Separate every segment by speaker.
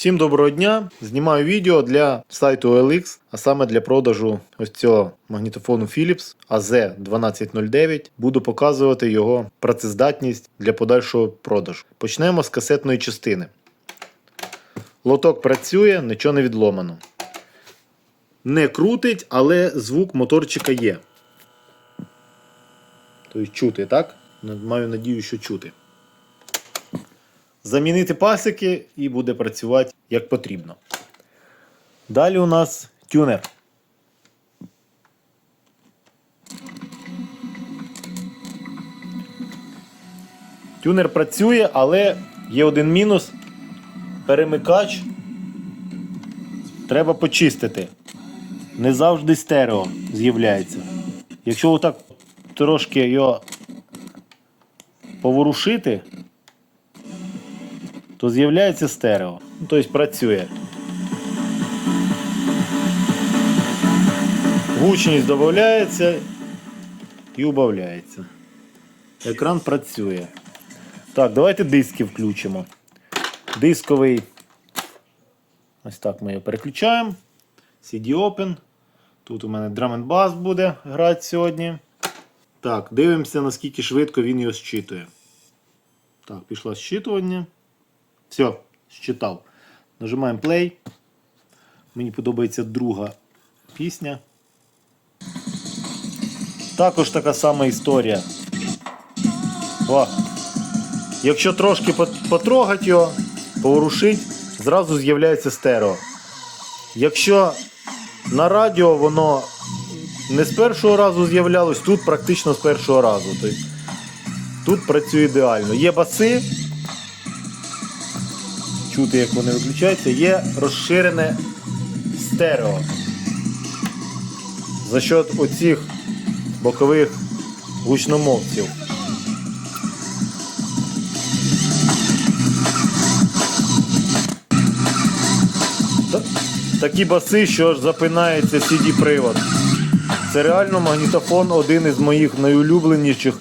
Speaker 1: Всім доброго дня! Знімаю відео для сайту OLX, а саме для продажу ось цього магнітофону Philips AZ1209. Буду показувати його працездатність для подальшого продажу. Почнемо з касетної частини. Лоток працює, нічого не відломано. Не крутить, але звук моторчика є. Тобто чути, так? Маю надію, що чути замінити пасики і буде працювати як потрібно. Далі у нас тюнер. Тюнер працює, але є один мінус. Перемикач треба почистити. Не завжди стерео з'являється. Якщо отак трошки його поворушити, то з'являється стерео. Тобто працює. Гучність додається і убавляється. Екран працює. Так, давайте диски включимо. Дисковий. Ось так ми його переключаємо. CD Open. Тут у мене Drum and Bass буде грати сьогодні. Так, дивимося, наскільки швидко він його зчитує. Так, пішло зчитування. Все, считав. Нажимаємо play. Мені подобається друга пісня. Також така сама історія. О. Якщо трошки потрогати його, поворушить, зразу з'являється стерео. Якщо на радіо воно не з першого разу з'являлось, тут практично з першого разу. Тобто, тут працює ідеально. Є баси чути, як вони виключаються, є розширене стерео. За счет оцих бокових гучномовців. Такі баси, що аж запинається CD-привод. Це реально магнітофон один із моїх найулюбленіших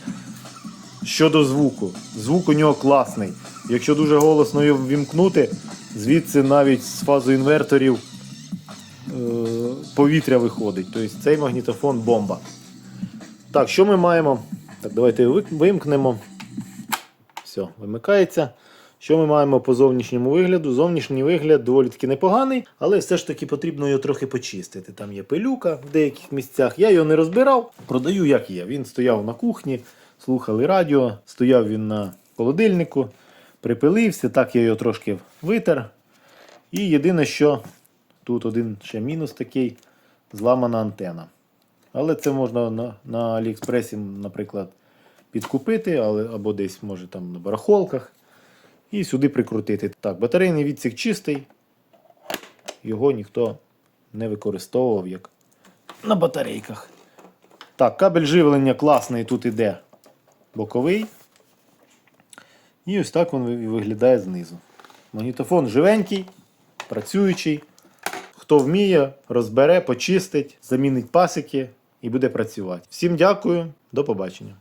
Speaker 1: щодо звуку. Звук у нього класний. Якщо дуже голосно його ввімкнути, звідси навіть з фазоінверторів е, повітря виходить. Тобто цей магнітофон бомба. Так, що ми маємо? Так, давайте ви- вимкнемо. Все, вимикається. Що ми маємо по зовнішньому вигляду? Зовнішній вигляд доволі таки непоганий, але все ж таки потрібно його трохи почистити. Там є пилюка в деяких місцях. Я його не розбирав, продаю як є. Він стояв на кухні, слухали радіо, стояв він на холодильнику, припилився, так я його трошки витер. І єдине, що тут один ще мінус такий зламана антена. Але це можна на, на Аліекспресі, наприклад, підкупити, але, або десь, може, там на барахолках. І сюди прикрутити. Так, батарейний відсік чистий. Його ніхто не використовував як на батарейках. Так, кабель живлення класний тут іде боковий. І ось так він виглядає знизу. Магнітофон живенький, працюючий. Хто вміє, розбере, почистить, замінить пасики і буде працювати. Всім дякую, до побачення.